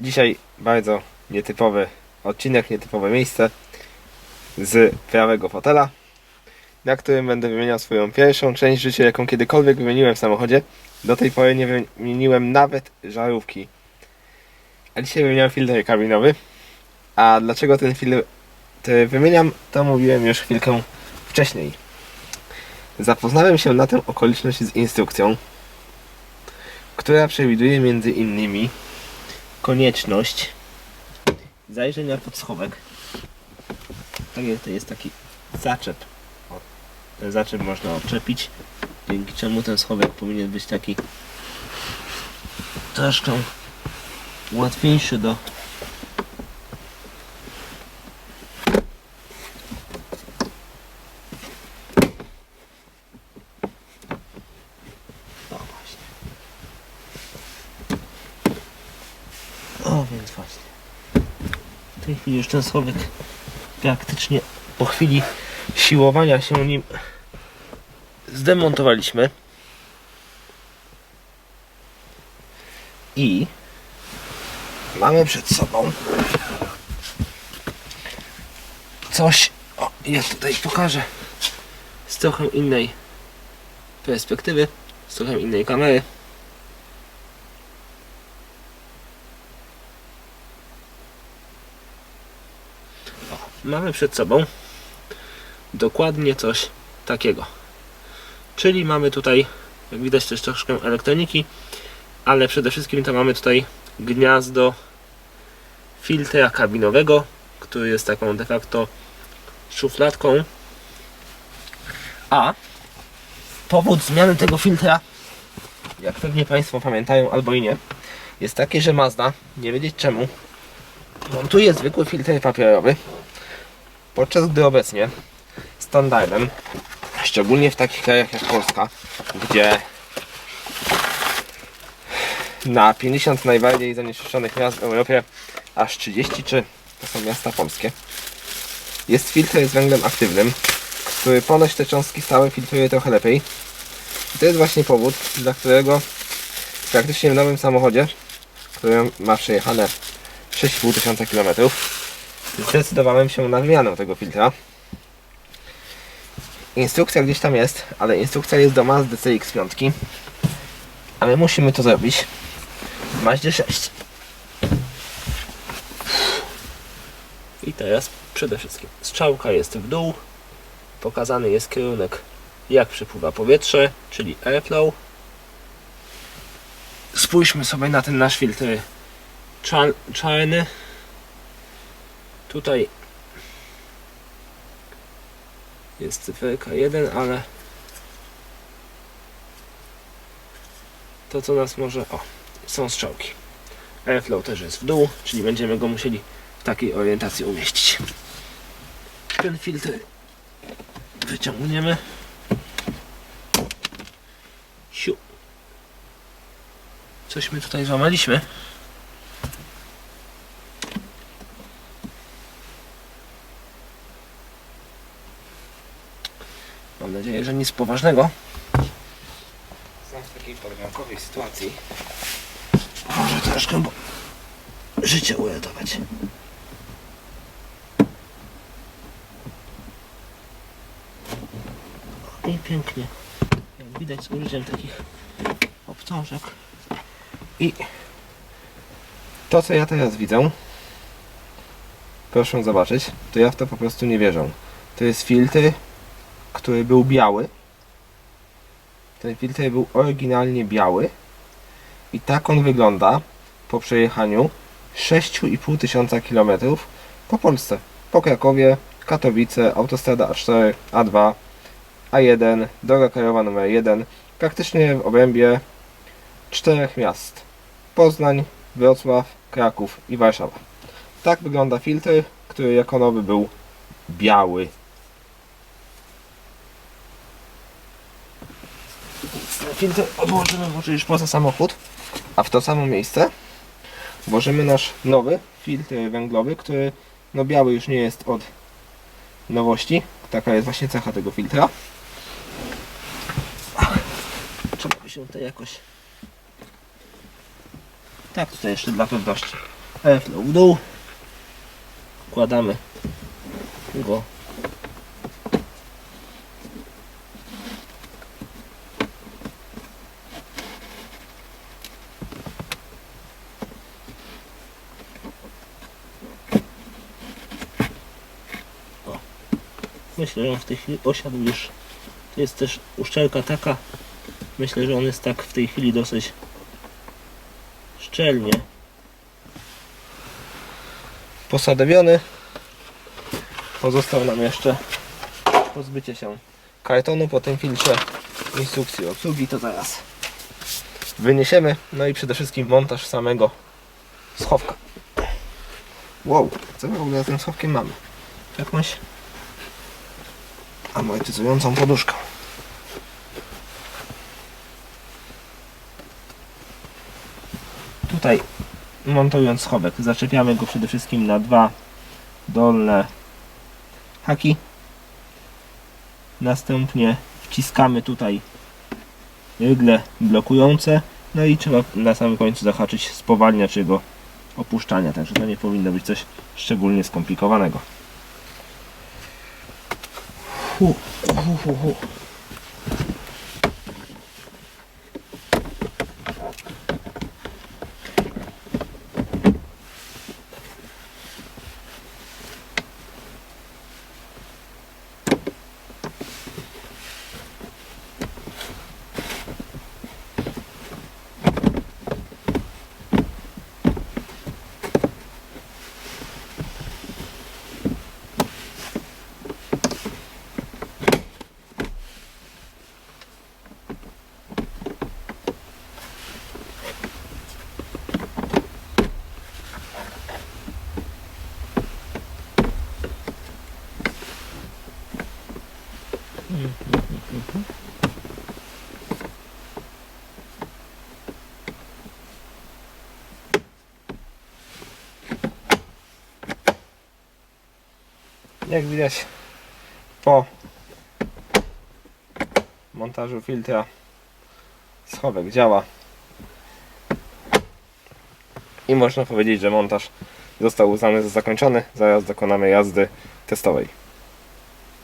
Dzisiaj bardzo nietypowy odcinek, nietypowe miejsce z prawego fotela, na którym będę wymieniał swoją pierwszą część życia, jaką kiedykolwiek wymieniłem w samochodzie. Do tej pory nie wymieniłem nawet żarówki. A dzisiaj wymieniam filtr kabinowy. A dlaczego ten filtr wymieniam, to mówiłem już chwilkę wcześniej. Zapoznałem się na tę okoliczność z instrukcją, która przewiduje między innymi konieczność zajrzenia pod schowek. Tak jest, to jest taki zaczep. Ten zaczep można odczepić, dzięki czemu ten schowek powinien być taki troszkę łatwiejszy do O właśnie. O więc właśnie. W tej chwili już ten schowek praktycznie po chwili siłowania się nim zdemontowaliśmy. I mamy przed sobą coś, o, ja tutaj pokażę z trochę innej perspektywy, z trochę innej kamery. Mamy przed sobą dokładnie coś takiego. Czyli mamy tutaj, jak widać też troszkę elektroniki, ale przede wszystkim to mamy tutaj gniazdo filtra kabinowego, który jest taką de facto szufladką. A powód zmiany tego filtra, jak pewnie Państwo pamiętają albo i nie, jest taki, że Mazda, nie wiedzieć czemu, montuje zwykły filtr papierowy, podczas gdy obecnie standardem, szczególnie w takich krajach jak Polska, gdzie na 50 najbardziej zanieczyszczonych miast w Europie aż 33 to są miasta polskie, jest filtr z węglem aktywnym, który ponoć te cząstki stałe filtruje trochę lepiej. I to jest właśnie powód, dla którego praktycznie w nowym samochodzie, który ma przejechane 6,5 tysiąca km, zdecydowałem się na zmianę tego filtra. Instrukcja gdzieś tam jest, ale instrukcja jest do Mazdy CX-5, a my musimy to zrobić w Mazdzie 6. I teraz przede wszystkim strzałka jest w dół, pokazany jest kierunek jak przepływa powietrze, czyli airflow. Spójrzmy sobie na ten nasz filtr czar- czarny. Tutaj jest cyferka 1, ale to co nas może... O, są strzałki. Airflow też jest w dół, czyli będziemy go musieli w takiej orientacji umieścić. Ten filtr wyciągniemy. Siu. Coś my tutaj złamaliśmy. Mam nadzieję, że nic poważnego. Znam w takiej podrękowej sytuacji. Może troszkę, bo życie uratować. I pięknie. Jak widać z użyciem takich obciążek. I to co ja teraz widzę, proszę zobaczyć, to ja w to po prostu nie wierzę. To jest filtr, który był biały. Ten filtr był oryginalnie biały. I tak on wygląda po przejechaniu 6,5 tysiąca kilometrów po Polsce. Po Krakowie, Katowice, autostrada A4, A2, A1, droga krajowa numer 1, praktycznie w obrębie czterech miast. Poznań, Wrocław, Kraków i Warszawa. Tak wygląda filtr, który jako nowy był biały. Filtr odłożymy może już poza samochód, a w to samo miejsce włożymy nasz nowy filtr węglowy, który no biały już nie jest od nowości. Taka jest właśnie cecha tego filtra. Trzeba by się tutaj jakoś... Tak, tutaj jeszcze dla pewności Airflow w dół. Wkładamy go Myślę, że on w tej chwili osiadł już. Jest też uszczelka taka. Myślę, że on jest tak w tej chwili dosyć szczelnie posadowiony. Pozostał nam jeszcze pozbycie się kartonu po tym filtrze instrukcji obsługi, to zaraz wyniesiemy. No i przede wszystkim montaż samego schowka. Wow, co my w ogóle z tym schowkiem mamy? Jakąś amortyzującą poduszkę. Tutaj montując schowek zaczepiamy go przede wszystkim na dwa dolne haki. Następnie wciskamy tutaj rygle blokujące. No i trzeba na samym końcu zahaczyć spowalniaczego opuszczania, także to nie powinno być coś szczególnie skomplikowanego. 呼呼呼呼。Jak widać po montażu filtra schowek działa i można powiedzieć, że montaż został uznany za zakończony. Zaraz dokonamy jazdy testowej.